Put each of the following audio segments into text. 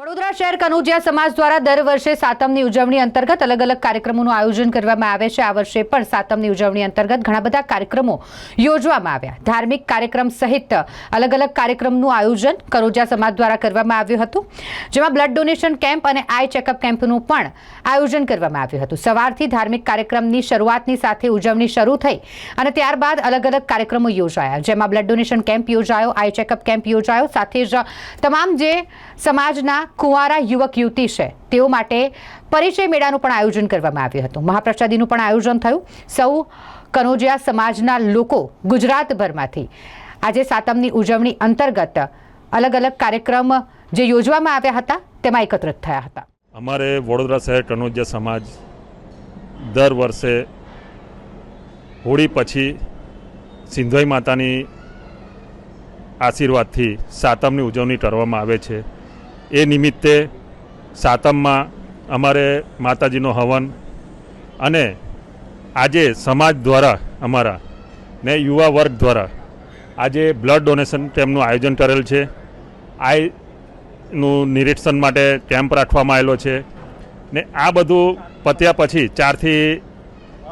વડોદરા શહેર કનુજિયા સમાજ દ્વારા દર વર્ષે સાતમની ઉજવણી અંતર્ગત અલગ અલગ કાર્યક્રમોનું આયોજન કરવામાં આવે છે. આ વર્ષે પણ સાતમની ઉજવણી અંતર્ગત ઘણા બધા કાર્યક્રમો યોજવામાં આવ્યા. ધાર્મિક કાર્યક્રમ સહિત અલગ અલગ કાર્યક્રમનું આયોજન કનુજિયા સમાજ દ્વારા કરવામાં આવ્યું હતું, જેમાં બ્લડ ડોનેશન કેમ્પ અને આઈ ચેકઅપ કેમ્પનું પણ આયોજન કરવામાં આવ્યું હતું. સવારથી ધાર્મિક કાર્યક્રમની શરૂઆતની સાથે ઉજવણી શરૂ થઈ અને ત્યારબાદ અલગ અલગ કાર્યક્રમો યોજાયા. જેમાં બ્લડ ડોનેશન કેમ્પ યોજાયો, આઈ ચેકઅપ કેમ્પ યોજાયો, સાથે જ તમામ જે સમાજના કુંવારા યુવક યુવતી છે, તેઓ માટે પરિચય મેળાનું પણ આયોજન કરવામાં આવ્યું હતું. મહાપ્રસાદીનું પણ આયોજન થયું. સૌ કનોજિયા સમાજના લોકો ગુજરાતભરમાંથી આજે સાતમની ઉજવણી અંતર્ગત અલગ અલગ કાર્યક્રમ જે યોજવામાં આવ્યા હતા, તેમાં એકત્રિત થયા હતા. અમારે વડોદરા શહેર કનોજિયા સમાજ દર વર્ષે હોળી પછી સિંધવાઈ માતાની આશીર્વાદથી સાતમની ઉજવણી કરવામાં આવે છે. એ નિમિત્તે સાતમમાં અમારે માતાજીનો હવન અને આજે સમાજ દ્વારા અમારા ને યુવા વર્ગ દ્વારા આજે બ્લડ ડોનેશન તેમનું આયોજન કરેલ છે. આ નું નિરીક્ષણ માટે કેમ્પ રાખવામાં આવેલો છે. ને આ બધું પત્યા પછી ચારથી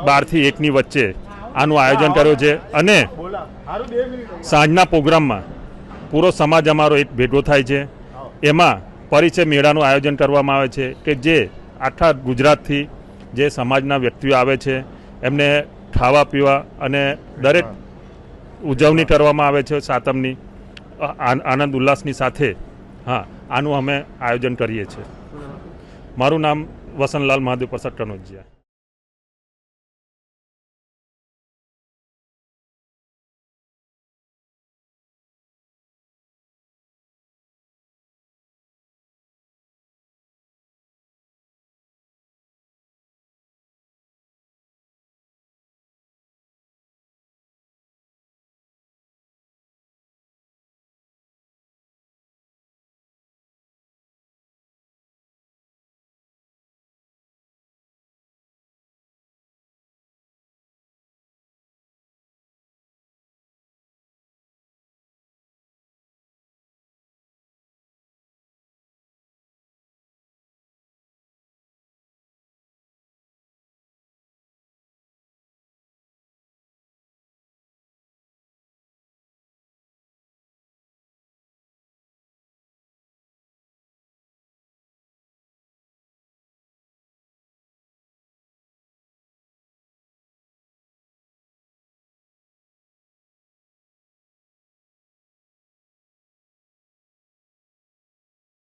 બારથી એકની વચ્ચે આનું આયોજન કર્યું છે. અને સાંજના પ્રોગ્રામમાં પૂરો સમાજ અમારો એક ભેગો થાય છે. એમાં પરિચય મેળાનું આયોજન કરવામાં આવે છે કે જે આખા ગુજરાતથી જે સમાજના વ્યક્તિઓ આવે છે, એમને ખાવા પીવા અને દરેક ઉજવણી કરવામાં આવે છે સાતમની આનંદ ઉલ્લાસની સાથે. હા આનું અમે આયોજન કરીએ છીએ. મારું નામ વસનલાલ મહાદેવ પ્રસાદ કનોજિયા